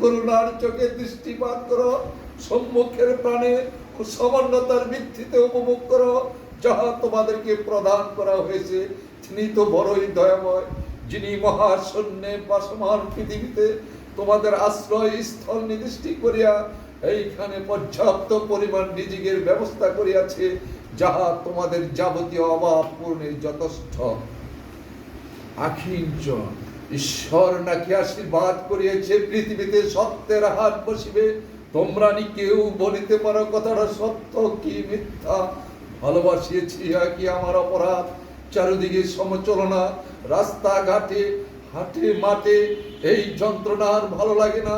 করুণার চোখে দৃষ্টিপাত করো, সম্মুখের প্রাণে ও সমন্বতার ভিত্তিতে উপভোগ করো, যাহা তোমাদেরকে প্রদান করা হয়েছে। তিনি তো বড়ই দয়াময়, যিনি মহাশূন্যে বাসমান পৃথিবীতে তোমাদের আশ্রয় স্থল নির্দিষ্ট করিয়া এইখানে পর্যাপ্ত পরিমাণ রিজিকের ব্যবস্থা করিয়াছে, যাহা তোমাদের যাবতীয় অভাব পূর্ণে যথেষ্ট। আখিঞ্চ ঈশ্বর নাকি আশীর্বাদ করিয়েছে পৃথিবীতে সত্যের হাত বসিবে? তোমরা নি কেউ বলিতে পারো কথাটা সত্য কি মিথ্যা? ভালোবাসিয়েছি কি আমার অপরাধ, চারিদিকে সমচলনা, রাস্তাঘাটে, হাটে, মাঠে, এই যন্ত্রণা আর ভালো লাগে না।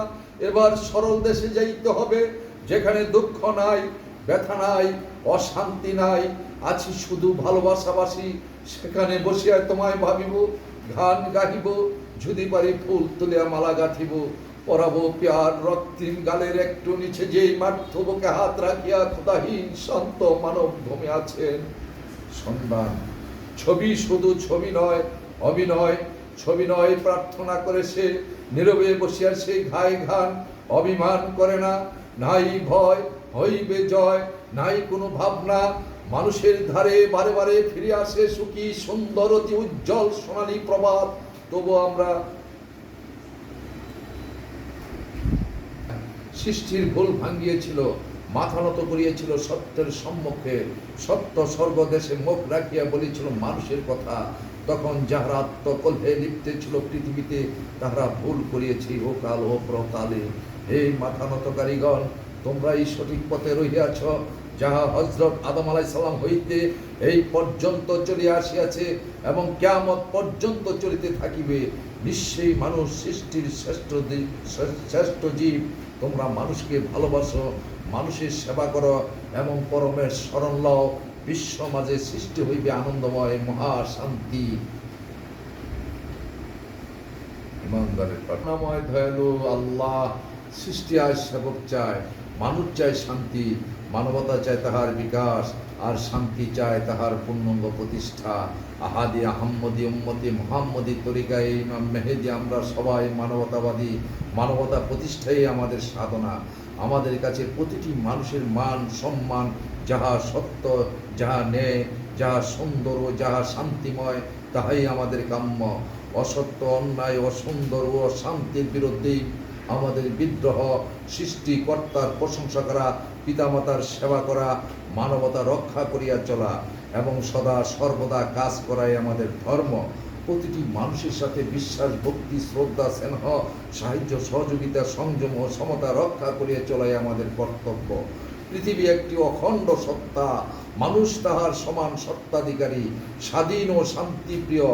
এবার সরল দেশে যাইতে হবে, যেখানে দুঃখ নাই, ব্যথা নাই, অশান্তি নাই। আছি শুধু ভালোবাসাবাসি, সেখানে বসিয়া তোমায় ভাবিব গান গাহিব। যদি পারি ফুল তুলিয়া মালা গাঁথিব, পরাবো পেয়ার রক্তিম গালের একটু নিচে যেই মার্থবকে হাত রাখিয়া ক্ষুদাহীন শান্ত মানব ভূমি আছেন। সন্ধান ছবি শুধু ছবি নয়, অভিনয়, ছবি নয় প্রার্থনা করে সে, নীরবে বসিয়া সেই ঘাই ঘান অভিমান করে না। নাই ভয়, হইবে জয়, নাই কোনো ভাবনা। মানুষের ধারে বারে বারে ফিরে আসে সুখী সুন্দর অতি উজ্জ্বল সোনালী প্রভাত তবু আমরা সৃষ্টির ভুল ভাঙ্গিয়েছিল মাথা নত করিয়েছিল, সত্যের সম্মুখে, সত্য স্বর্গদেশে মুখ রাখিয়া বলেছিল মানুষের কথা। তখন যাহারা আত্মকল্পে লিপ্তে ছিল পৃথিবীতে, তাহারা ভুল করিয়েছে, ও কাল, ও প্রকালে। হে মাথা নতকারীগণ তোমরা এই সঠিক পথে রহিয়াছ যাহা হজরত আদম আলাই সালাম হইতে এই পর্যন্ত চলিয়া আসিয়াছে এবং কেয়ামত পর্যন্ত চলিতে থাকিবে, নিশ্চয়ই মানুষ সৃষ্টির শ্রেষ্ঠ শ্রেষ্ঠ জীব। তোমরা মানুষকে ভালোবাসো, মানুষের সেবা করো এবং পরমের স্মরণ লও। বিশ্ব মাঝে সৃষ্টি হইবে আনন্দময় মহা শান্তি ইমানদারের প্রার্থনাময় দয়ালু আল্লাহ সৃষ্টি আয় সেবক চায়, মানুষ চায় শান্তি, মানবতা চায় তাহার বিকাশ, আর শান্তি চায় তাহার পূর্ণাঙ্গ প্রতিষ্ঠা। আহাদি আহম্মদি উম্মতি মোহাম্মদি তরিকায় ইমাম মেহেদি আমরা সবাই মানবতাবাদী, মানবতা প্রতিষ্ঠাই আমাদের সাধনা। আমাদের কাছে প্রতিটি মানুষের মান, সম্মান, যাহা সত্য, যাহা ন্যায়, যাহা সুন্দর ও যাহা শান্তিময়, তাহাই আমাদের কাম্য। অসত্য, অন্যায়, অসুন্দর ও অশান্তির বিরুদ্ধেই আমাদের বিদ্রোহ সৃষ্টিকর্তার প্রশংসা করা, পিতামাতার সেবা করা, মানবতা রক্ষা করিয়া চলা এবং সদা সর্বদা কাজ করাই আমাদের ধর্ম। প্রতিটি মানুষের সাথে বিশ্বাস, ভক্তি, শ্রদ্ধা, স্নেহ, সাহায্য, সহযোগিতা, সংযম ও সমতা রক্ষা করিয়া চলাই আমাদের কর্তব্য। পৃথিবী একটি অখণ্ড সত্তা। মানুষ তাহার সমান সত্তাধিকারী, স্বাধীন ও শান্তিপ্রিয়।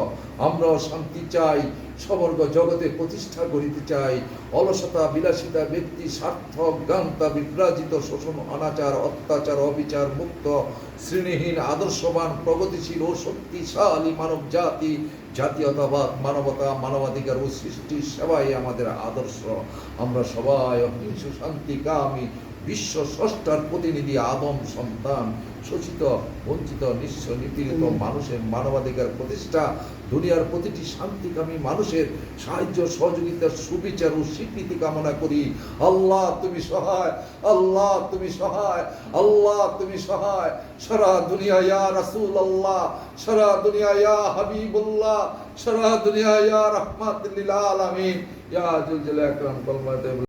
আমরা শান্তি চাই সমগ্র জগতে প্রতিষ্ঠা করিতে চাই। অলসতা, বিলাসিতা, ব্যক্তি, স্বার্থ গান্তা বিভ্রাজিত, শোষণ, অনাচার, অত্যাচার, অবিচার, মুক্ত, শ্রেণীহীন, আদর্শবান, প্রগতিশীল ও শক্তিশালী মানব জাতি জাতীয়তাবাদ, মানবতা, মানবাধিকার ও সৃষ্টির সেবাই আমাদের আদর্শ। আমরা সবাই অহিংস শান্তিকামী বিশ্ব স্রষ্টার প্রতিনিধি, আদম সন্তান। শোষিত বঞ্চিত নিঃস্ব নিপীড়িত মানুষের মানবাধিকার প্রতিষ্ঠা দুনিয়ার প্রতিটি শান্তিকামী মানুষের সাহায্য সহযোগিতার সুবিচার ও স্বীকৃতি কামনা করি। আল্লাহ তুমি সহায়। আল্লাহ তুমি সহায়। আল্লাহ তুমি সহায়। সারা দুনিয়া ইয়া রাসূল আল্লাহ সারা দুনিয়া ইয়া হাবিবুল্লাহ। সারা দুনিয়া ইয়া রাহমাতুল লিল আলামিন। ইয়া জুল কলমাতে